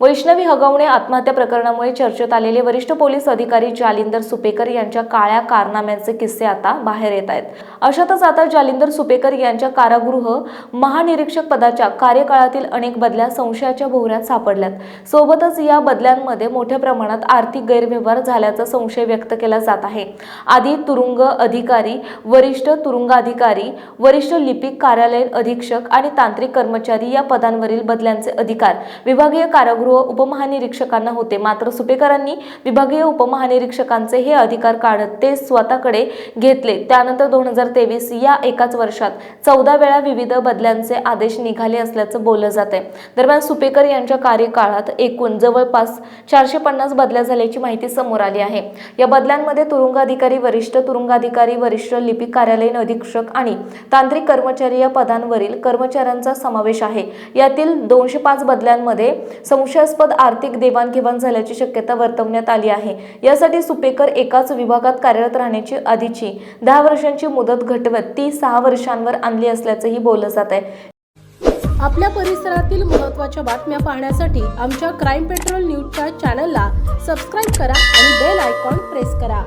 Vaishnavi Hagawane आत्महत्या प्रकरणामुळे चर्चेत आलेले वरिष्ठ पोलीस अधिकारी जालिंदर सुपेकर यांच्या काळ्या कारनाम्यांचे किस्से आता बाहेर येत आहेत. अशातच आता जालिंदर सुपेकर यांच्या कारागृह महानिरीक्षक पदाच्या कार्यकाळातील अनेक बदल्या संशयाच्या भोवऱ्यात सापडल्यात. सोबतच या बदल्यांमध्ये मोठ्या प्रमाणात आर्थिक गैरव्यवहार झाल्याचा संशय व्यक्त केला जात आहे. आधी तुरुंग अधिकारी वरिष्ठ तुरुंगाधिकारी वरिष्ठ लिपिक कार्यालयीन अधीक्षक आणि तांत्रिक कर्मचारी या पदांवरील बदल्यांचे अधिकार विभागीय कारागृह उपमहानिरीक्षकांना होते. मात्र सुपेकरांनी विभागीय उपमहानिरीक्षकांचे हे अधिकार काढत ते स्वतःकडे घेतले. त्यानंतर दोन हजार तेवीस या एकाच वर्षात चौदा वेळा विविध बदल्यांचे आदेश निघाले असल्याचं बोललं जात आहे दरम्यान सुपेकर यांच्या कार्यकाळात एकूण जवळपास चारशे पन्नास बदल्या झाल्याची माहिती समोर आली आहे. या बदल्यांमध्ये तुरुंगाधिकारी वरिष्ठ तुरुंगाधिकारी वरिष्ठ लिपिक कार्यालयीन अधीक्षक आणि तांत्रिक कर्मचारी या पदांवरील कर्मचाऱ्यांचा समावेश आहे. यातील दोनशे पाच बदल्यांमध्ये संशय संशयास्पद आर्थिक देवाणघेवाण झाल्याची शक्यता वर्तवण्यात आली आहे. यासाठी सुपेकर एकाच विभागात कार्यरत राहण्याची आधीची दहा वर्षांची मुदत घटवत ती सहा वर्षांवर आणली असल्याचंही बोललं जात आहे आपल्या परिसरातील महत्त्वाच्या बातम्या पाहण्यासाठी आमच्या क्राईम पेट्रोल न्यूजच्या चॅनलला सबस्क्राईब करा आणि बेल आयकॉन प्रेस करा.